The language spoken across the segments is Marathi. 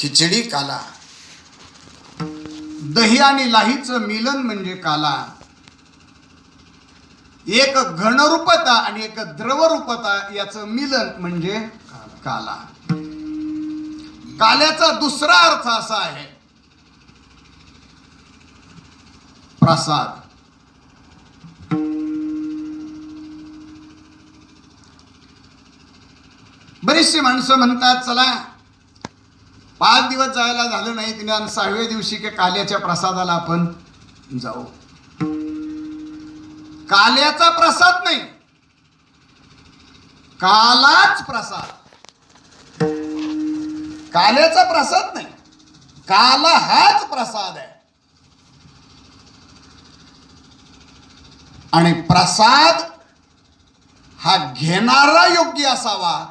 खिचडी काला. दही आणि लाहीचं मिलन म्हणजे काला. एक घनरूपता आणि एक द्रवरूपता याचं मिलन म्हणजे काला. काल्याचा दुसरा अर्थ असा आहे. प्रसाद. बरीचशी माणसं म्हणतात चला पाच दिवस जायला झालं नाही निदान सहाव्या दिवशी की काल्याच्या प्रसादाला आपण जाऊ. काल्याचा प्रसाद नाही. कालाच प्रसाद. काल्याचा प्रसाद नाही. काला हाच प्रसाद आहे. आणि प्रसाद हा घेणारा योग्य असावा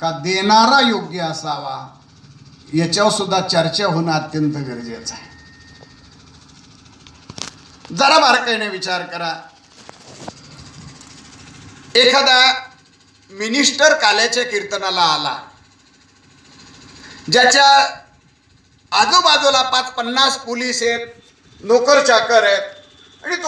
का देणारा योग्य असावा? याच्यावर सुद्धा चर्चा होणं अत्यंत गरजेचं आहे. जरा बारकाईने विचार करा. एखादा मिनिस्टर काल्याच्या कीर्तनाला आला. ज्याच्या आजूबाजूला पाच पन्नास पोलीस आहेत नोकर चाकर आहेत